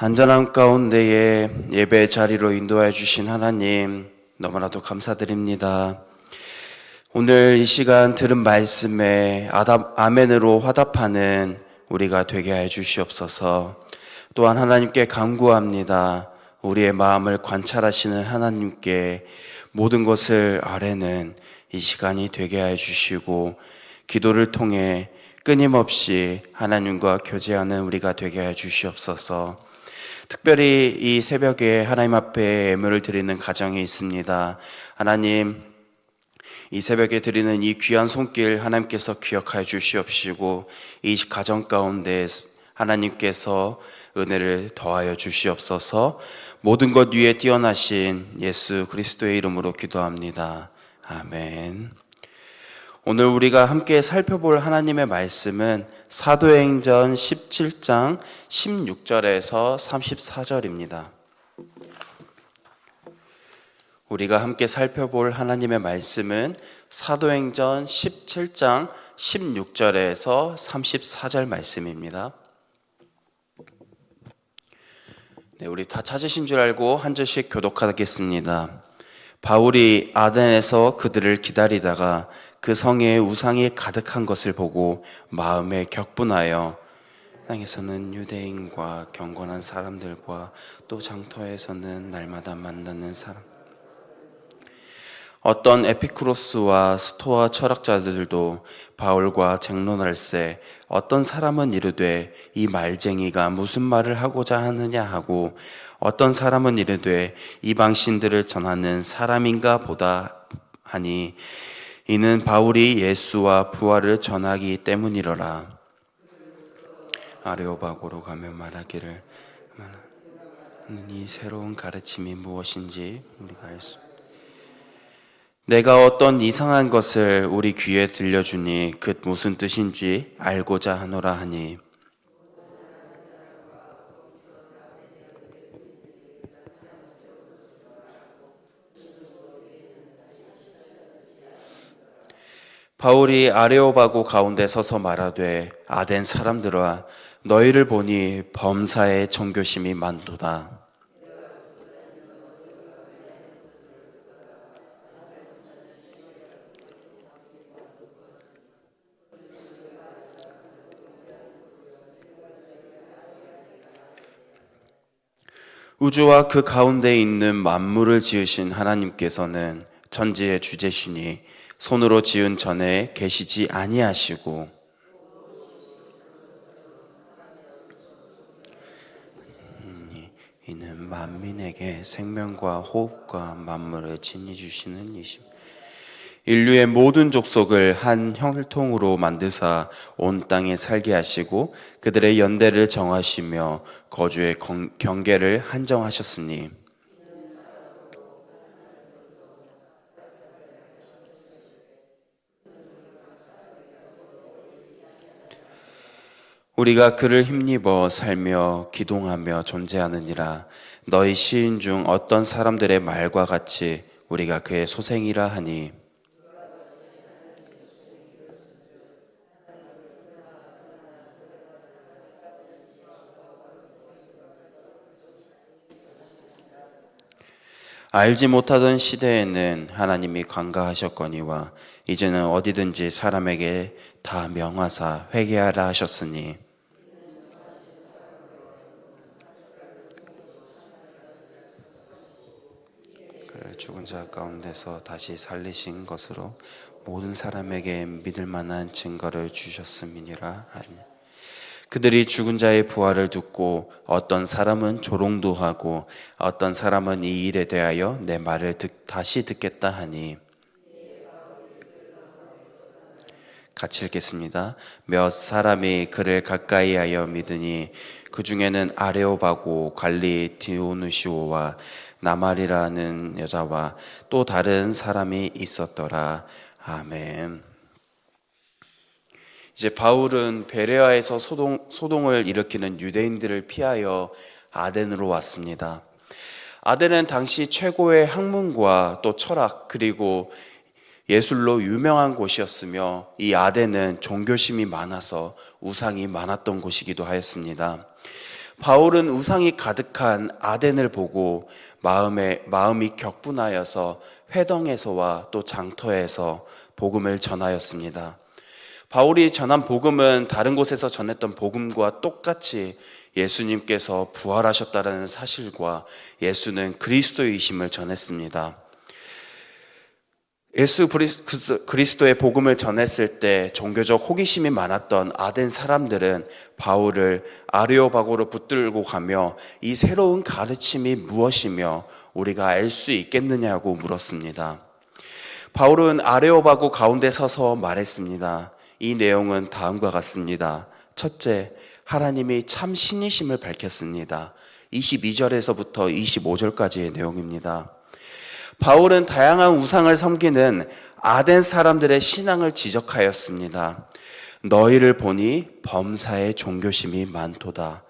안전한 가운데에 예배 자리로 인도해 주신 하나님 너무나도 감사드립니다. 오늘 이 시간 들은 말씀에 아답, 아멘으로 화답하는 우리가 되게 해 주시옵소서. 또한 하나님께 간구합니다. 우리의 마음을 관찰하시는 하나님께 모든 것을 아뢰는 이 시간이 되게 해 주시고 기도를 통해 끊임없이 하나님과 교제하는 우리가 되게 해 주시옵소서. 특별히 이 새벽에 하나님 앞에 예물을 드리는 가정이 있습니다. 하나님, 이 새벽에 드리는 이 귀한 손길 하나님께서 기억하여 주시옵시고 이 가정 가운데 하나님께서 은혜를 더하여 주시옵소서 모든 것 위에 뛰어나신 예수 그리스도의 이름으로 기도합니다. 아멘. 오늘 우리가 함께 살펴볼 하나님의 말씀은 사도행전 17장 16절에서 34절입니다. 우리가 함께 살펴볼 하나님의 말씀은 사도행전 17장 16절에서 34절 말씀입니다. 네, 우리 다 찾으신 줄 알고 한 절씩 교독하겠습니다. 바울이 아덴에서 그들을 기다리다가 그 성에 우상이 가득한 것을 보고 마음에 격분하여 땅에서는 유대인과 경건한 사람들과 또 장터에서는 날마다 만나는 사람. 어떤 에피쿠로스와 스토아 철학자들도 바울과 쟁론할세 어떤 사람은 이르되 이 말쟁이가 무슨 말을 하고자 하느냐 하고 어떤 사람은 이르되 이방신들을 전하는 사람인가 보다 하니 이는 바울이 예수와 부활을 전하기 때문이로라. 아레오바고로 가며 말하기를 이 새로운 가르침이 무엇인지 우리가 알 수 내가 어떤 이상한 것을 우리 귀에 들려주니 그 무슨 뜻인지 알고자 하노라 하니 바울이 아레오바고 가운데 서서 말하되 아덴 사람들아 너희를 보니 범사에 정교심이 많도다. 우주와 그 가운데 있는 만물을 지으신 하나님께서는 천지의 주제시니 손으로 지은 전에 계시지 아니하시고 음, 이는 만민에게 생명과 호흡과 만물을 지니 주시는 이심. 인류의 모든 족속을 한 혈통으로 만드사 온 땅에 살게 하시고 그들의 연대를 정하시며 거주의 경계를 한정하셨으니 우리가 그를 힘입어 살며 기동하며 존재하느니라. 너희 시인 중 어떤 사람들의 말과 같이 우리가 그의 소생이라 하니. 알지 못하던 시대에는 하나님이 관가하셨거니와 이제는 어디든지 사람에게 다 명하사 회개하라 하셨으니 죽은 자 가운데서 다시 살리신 것으로 모든 사람에게 믿을 만한 증거를 주셨음이니라 하니 그들이 죽은 자의 부활을 듣고 어떤 사람은 조롱도 하고 어떤 사람은 이 일에 대하여 내 말을 듣, 다시 듣겠다 하니 같이 읽겠습니다. 몇 사람이 그를 가까이 하여 믿으니 그 중에는 아레오바고 관리 디오누시오와 나말이라는 여자와 또 다른 사람이 있었더라. 아멘. 이제 바울은 베레아에서 소동, 소동을 일으키는 유대인들을 피하여 아덴으로 왔습니다. 아덴은 당시 최고의 학문과 또 철학 그리고 예술로 유명한 곳이었으며 이 아덴은 종교심이 많아서 우상이 많았던 곳이기도 하였습니다. 바울은 우상이 가득한 아덴을 보고 마음에 마음이 격분하여서 회당에서와 또 장터에서 복음을 전하였습니다. 바울이 전한 복음은 다른 곳에서 전했던 복음과 똑같이 예수님께서 부활하셨다는 사실과 예수는 그리스도이심을 전했습니다. 예수 그리스- 그리스도의 복음을 전했을 때 종교적 호기심이 많았던 아덴 사람들은 바울을 아레오바고로 붙들고 가며 이 새로운 가르침이 무엇이며 우리가 알 수 있겠느냐고 물었습니다. 바울은 아레오바고 가운데 서서 말했습니다. 이 내용은 다음과 같습니다. 첫째, 하나님이 참 신이심을 밝혔습니다. 22절에서부터 25절까지의 내용입니다. 바울은 다양한 우상을 섬기는 아덴 사람들의 신앙을 지적하였습니다. 너희를 보니 범사에 종교심이 많도다.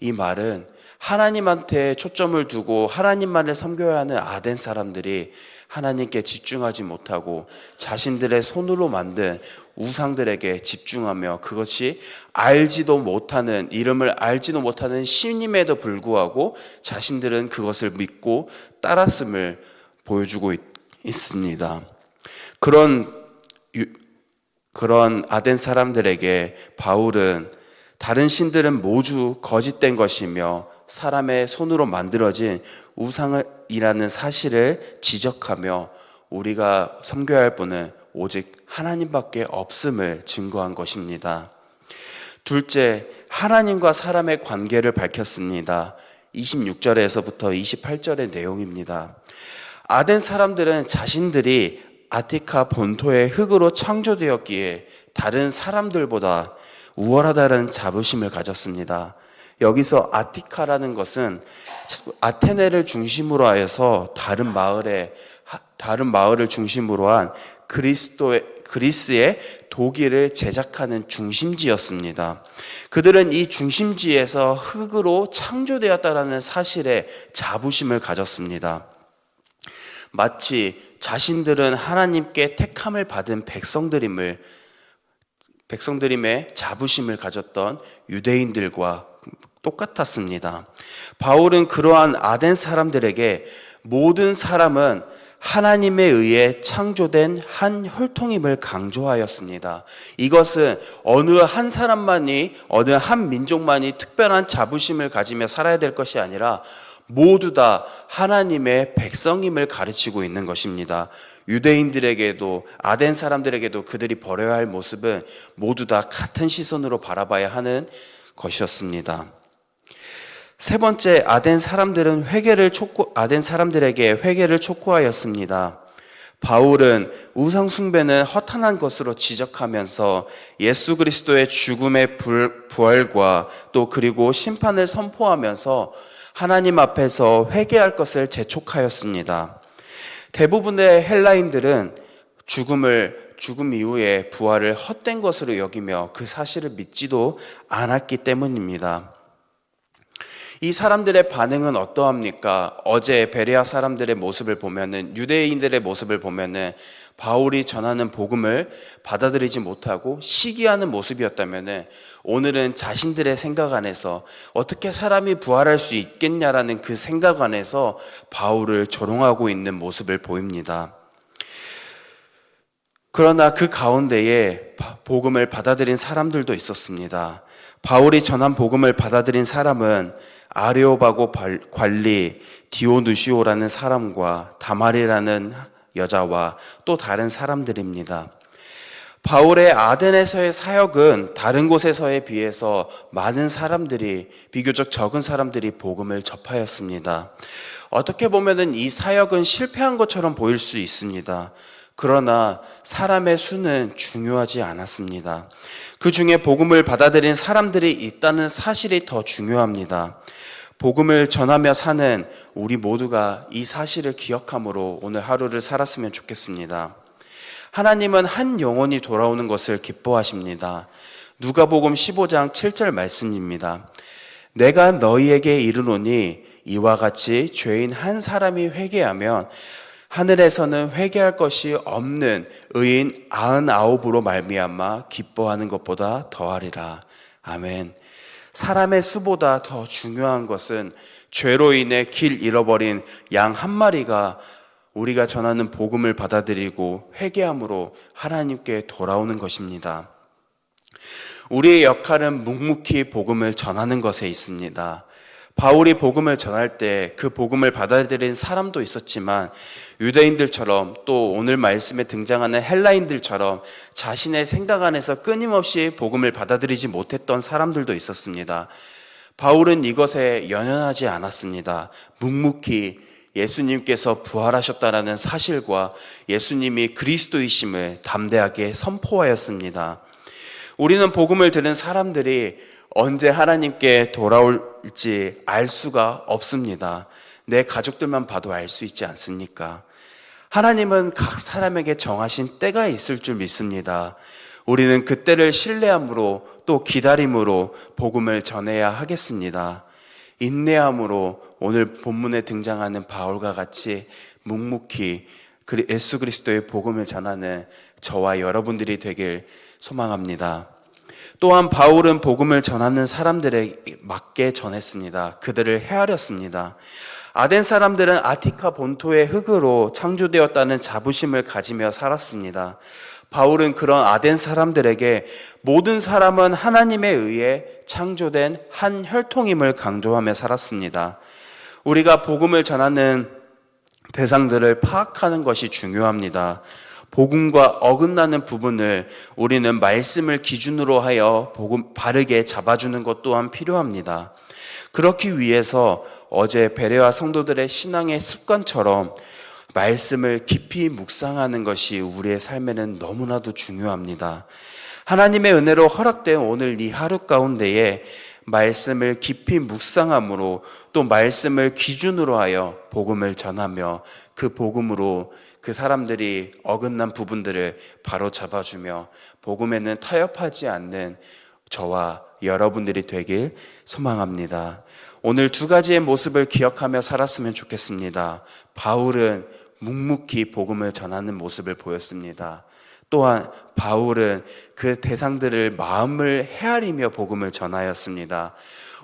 이 말은 하나님한테 초점을 두고 하나님만을 섬겨야 하는 아덴 사람들이 하나님께 집중하지 못하고 자신들의 손으로 만든 우상들에게 집중하며 그것이 알지도 못하는 이름을 알지도 못하는 신임에도 불구하고 자신들은 그것을 믿고 따랐음을 보여주고 있, 습니다 그런 유- 그런 아덴 사람들에게 바울은 다른 신들은 모두 거짓된 것이며 사람의 손으로 만들어진 우상이라는 사실을 지적하며 우리가 섬겨야 할 분은 오직 하나님밖에 없음을 증거한 것입니다. 둘째, 하나님과 사람의 관계를 밝혔습니다. 26절에서부터 28절의 내용입니다. 아덴 사람들은 자신들이 아티카 본토의 흙으로 창조되었기에 다른 사람들보다 우월하다는 자부심을 가졌습니다. 여기서 아티카라는 것은 아테네를 중심으로 하여서 다른 마을에 다른 마을을 중심으로 한 그리스도의 그리스의 독일을 제작하는 중심지였습니다. 그들은 이 중심지에서 흙으로 창조되었다라는 사실에 자부심을 가졌습니다. 마치 자신들은 하나님께 택함을 받은 백성들임을 백성들임의 자부심을 가졌던 유대인들과 똑같았습니다. 바울은 그러한 아덴 사람들에게 모든 사람은 하나님에 의해 창조된 한 혈통임을 강조하였습니다. 이것은 어느 한 사람만이, 어느 한 민족만이 특별한 자부심을 가지며 살아야 될 것이 아니라 모두 다 하나님의 백성임을 가르치고 있는 것입니다. 유대인들에게도 아덴 사람들에게도 그들이 버려야 할 모습은 모두 다 같은 시선으로 바라봐야 하는 것이었습니다. 세 번째 아덴 사람들은 회개를 촉구 아덴 사람들에게 회개를 촉구하였습니다. 바울은 우상 숭배는 허탄한 것으로 지적하면서 예수 그리스도의 죽음의 부활과 또 그리고 심판을 선포하면서 하나님 앞에서 회개할 것을 재촉하였습니다. 대부분의 헬라인들은 죽음을 죽음 이후에 부활을 헛된 것으로 여기며 그 사실을 믿지도 않았기 때문입니다. 이 사람들의 반응은 어떠합니까? 어제 베레아 사람들의 모습을 보면은 유대인들의 모습을 보면은 바울이 전하는 복음을 받아들이지 못하고 시기하는 모습이었다면은 오늘은 자신들의 생각 안에서 어떻게 사람이 부활할 수 있겠냐라는 그 생각 안에서 바울을 조롱하고 있는 모습을 보입니다. 그러나 그 가운데에 복음을 받아들인 사람들도 있었습니다. 바울이 전한 복음을 받아들인 사람은 아레오바고 관리 디오누시오라는 사람과 다말이라는 여자와 또 다른 사람들입니다. 바울의 아덴에서의 사역은 다른 곳에서에 비해서 많은 사람들이 비교적 적은 사람들이 복음을 접하였습니다. 어떻게 보면은 이 사역은 실패한 것처럼 보일 수 있습니다. 그러나 사람의 수는 중요하지 않았습니다. 그 중에 복음을 받아들인 사람들이 있다는 사실이 더 중요합니다. 복음을 전하며 사는 우리 모두가 이 사실을 기억함으로 오늘 하루를 살았으면 좋겠습니다. 하나님은 한 영혼이 돌아오는 것을 기뻐하십니다. 누가복음 15장 7절 말씀입니다. 내가 너희에게 이르노니 이와 같이 죄인 한 사람이 회개하면 하늘에서는 회개할 것이 없는 의인 아흔아홉으로 말미암아 기뻐하는 것보다 더하리라. 아멘. 사람의 수보다 더 중요한 것은 죄로 인해 길 잃어버린 양 한 마리가 우리가 전하는 복음을 받아들이고 회개함으로 하나님께 돌아오는 것입니다. 우리의 역할은 묵묵히 복음을 전하는 것에 있습니다. 바울이 복음을 전할 때 그 복음을 받아들인 사람도 있었지만 유대인들처럼 또 오늘 말씀에 등장하는 헬라인들처럼 자신의 생각 안에서 끊임없이 복음을 받아들이지 못했던 사람들도 있었습니다. 바울은 이것에 연연하지 않았습니다. 묵묵히 예수님께서 부활하셨다라는 사실과 예수님이 그리스도이심을 담대하게 선포하였습니다. 우리는 복음을 들은 사람들이 언제 하나님께 돌아올 지 알 수가 없습니다. 내 가족들만 봐도 알 수 있지 않습니까? 하나님은 각 사람에게 정하신 때가 있을 줄 믿습니다. 우리는 그 때를 신뢰함으로 또 기다림으로 복음을 전해야 하겠습니다. 인내함으로 오늘 본문에 등장하는 바울과 같이 묵묵히 예수 그리스도의 복음을 전하는 저와 여러분들이 되길 소망합니다. 또한 바울은 복음을 전하는 사람들에게 맞게 전했습니다. 그들을 헤아렸습니다. 아덴 사람들은 아티카 본토의 흙으로 창조되었다는 자부심을 가지며 살았습니다. 바울은 그런 아덴 사람들에게 모든 사람은 하나님에 의해 창조된 한 혈통임을 강조하며 살았습니다. 우리가 복음을 전하는 대상들을 파악하는 것이 중요합니다. 복음과 어긋나는 부분을 우리는 말씀을 기준으로 하여 복음 바르게 잡아주는 것 또한 필요합니다. 그렇기 위해서 어제 베레와 성도들의 신앙의 습관처럼 말씀을 깊이 묵상하는 것이 우리의 삶에는 너무나도 중요합니다. 하나님의 은혜로 허락된 오늘 이 하루 가운데에 말씀을 깊이 묵상함으로 또 말씀을 기준으로 하여 복음을 전하며 그 복음으로 그 사람들이 어긋난 부분들을 바로 잡아주며 복음에는 타협하지 않는 저와 여러분들이 되길 소망합니다. 오늘 두 가지의 모습을 기억하며 살았으면 좋겠습니다. 바울은 묵묵히 복음을 전하는 모습을 보였습니다. 또한 바울은 그 대상들을 마음을 헤아리며 복음을 전하였습니다.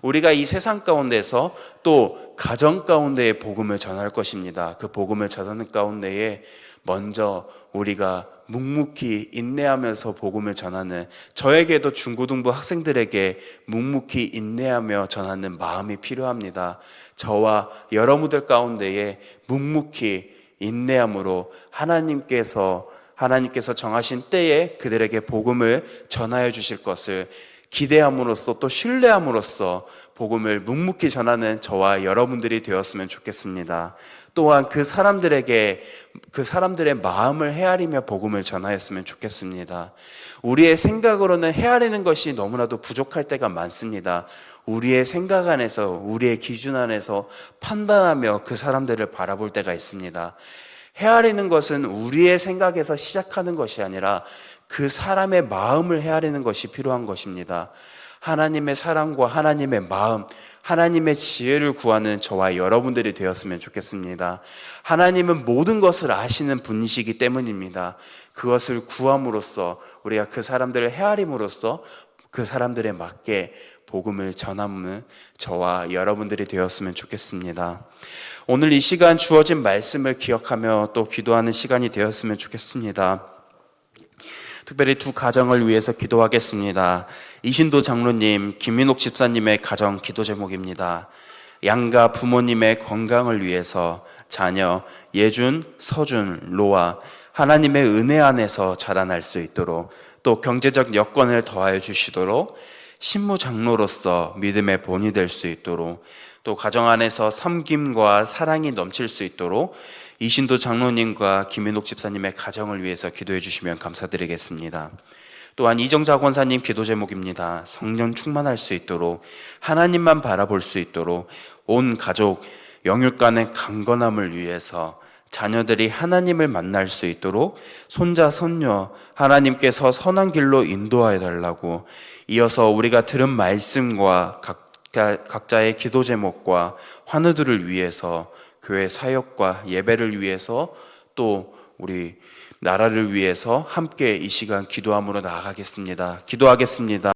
우리가 이 세상 가운데서 또 가정 가운데에 복음을 전할 것입니다. 그 복음을 전하는 가운데에 먼저 우리가 묵묵히 인내하면서 복음을 전하는 저에게도 중고등부 학생들에게 묵묵히 인내하며 전하는 마음이 필요합니다. 저와 여러분들 가운데에 묵묵히 인내함으로 하나님께서 하나님께서 정하신 때에 그들에게 복음을 전하여 주실 것을 기대함으로써 또 신뢰함으로써 복음을 묵묵히 전하는 저와 여러분들이 되었으면 좋겠습니다. 또한 그 사람들에게 그 사람들의 마음을 헤아리며 복음을 전하였으면 좋겠습니다. 우리의 생각으로는 헤아리는 것이 너무나도 부족할 때가 많습니다. 우리의 생각 안에서 우리의 기준 안에서 판단하며 그 사람들을 바라볼 때가 있습니다. 헤아리는 것은 우리의 생각에서 시작하는 것이 아니라 그 사람의 마음을 헤아리는 것이 필요한 것입니다. 하나님의 사랑과 하나님의 마음, 하나님의 지혜를 구하는 저와 여러분들이 되었으면 좋겠습니다. 하나님은 모든 것을 아시는 분이시기 때문입니다. 그것을 구함으로써 우리가 그 사람들을 헤아림으로써 그 사람들에 맞게 복음을 전하는 저와 여러분들이 되었으면 좋겠습니다. 오늘 이 시간 주어진 말씀을 기억하며 또 기도하는 시간이 되었으면 좋겠습니다. 특별히 두 가정을 위해서 기도하겠습니다. 이신도 장로님, 김민옥 집사님의 가정 기도 제목입니다. 양가 부모님의 건강을 위해서 자녀 예준, 서준, 로아 하나님의 은혜 안에서 자라날 수 있도록 또 경제적 여건을 더하여 주시도록 신무 장로로서 믿음의 본이 될 수 있도록 또 가정 안에서 섬김과 사랑이 넘칠 수 있도록 이신도 장로님과 김민옥 집사님의 가정을 위해서 기도해 주시면 감사드리겠습니다. 또한 이정자 권사님 기도 제목입니다. 성령 충만할 수 있도록 하나님만 바라볼 수 있도록 온 가족 영육 간의 강건함을 위해서 자녀들이 하나님을 만날 수 있도록 손자 손녀 하나님께서 선한 길로 인도하여 달라고 이어서 우리가 들은 말씀과 각자, 각자의 기도 제목과 환우들을 위해서 교회 사역과 예배를 위해서 또 우리 나라를 위해서 함께 이 시간 기도함으로 나아가겠습니다. 기도하겠습니다.